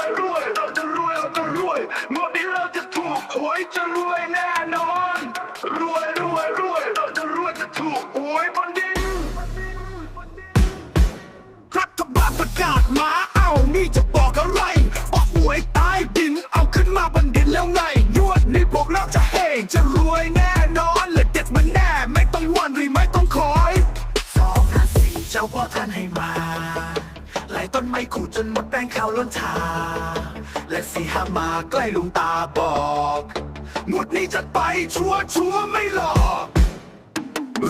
วยรวยเราจะรวยเราจะรวยงวดนี้เราจะถูกหวยจะรวยแน่นอน รวยรวยรวยเราจะรวยจะถูกหวยบนดินรัฐบาลประกาศมาเอานี่จะบอกอะไรบอกหวยใต้ดินเอาขึ้นมาบนดินแล้วไงยวดนี้พวกเราจะเฮงจะรวยแน่นอนและเด็ดมันแน่ไม่ต้องวันหรือไม่ต้องคอยสองห้าสี่เจ้าพ่อท่านให้มา หลต้นไม้ขู่จนหมดแป้งขาวล้นทา และสีหามาใกล้ลุงตาบอกงวดนี้จัดไปชัวชัวไม่หลอก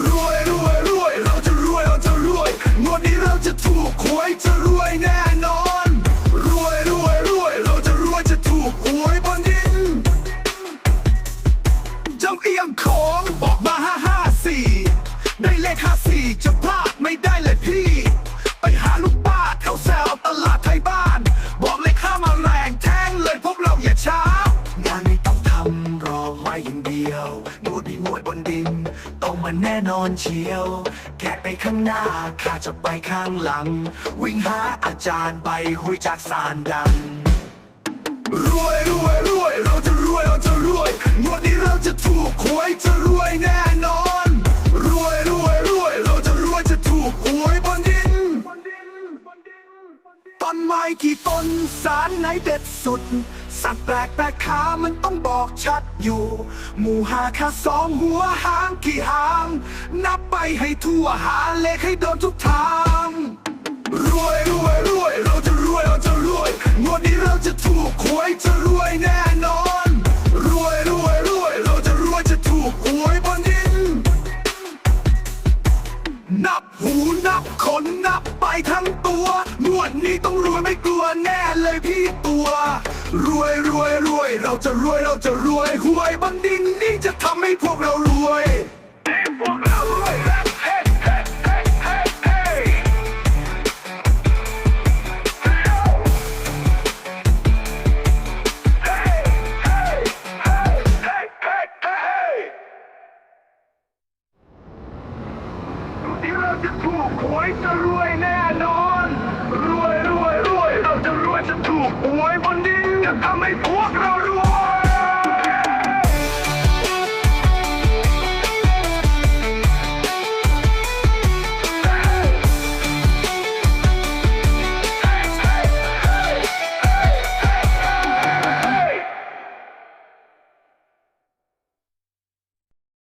รวยรวยรวยเราจะรวยเราจะรวยงวดนี้เราจะถูกหวยจะรวยแน่นอน รวยรวยรวยเราจะรวยจะถูกหวยบนดินจำเอียงของบอกมาห้าห้าสี่ได้เลขห้าสี่ มาแน่นอนเชียวแค่ไปข้างหน้าข้าจะไปข้างหลัง วิ่งหาอาจารย์ไปหุยจากสารดัง รวยรวยรวยเราจะรวยเราจะรวยงวดนี้เราจะถูกหวยจะรวยแน่ ไม้กี่ต้นสารไหนเด็ดสุด สัตว์แปลกแปลกขามันต้องบอกชัดอยู่ หมู่หาแค่สองหัวหางกี่หาง นับไปให้ทั่วหาเลขให้โดนทุกทาง รวยรวยรวยเราจะรวยเราจะรวยงวดนี้เราจะถูกหวยจะรวยแน่นอน รวยรวยรวยเราจะรวยจะถูกหวยบนดิน นับหูนับคนนับไปทั้งตัว วันนี้ต้องรวยไม่กลัวแน่เลยพี่ตัว รวยรวยรวย เราจะรวยเราจะรวยหวยบังดินนี่จะทำให้พวกเรารวยพวกเรารวยจะถูกหวยจะรวยแน่นอน หวยบนนี้จะทำให้พวกเรารวย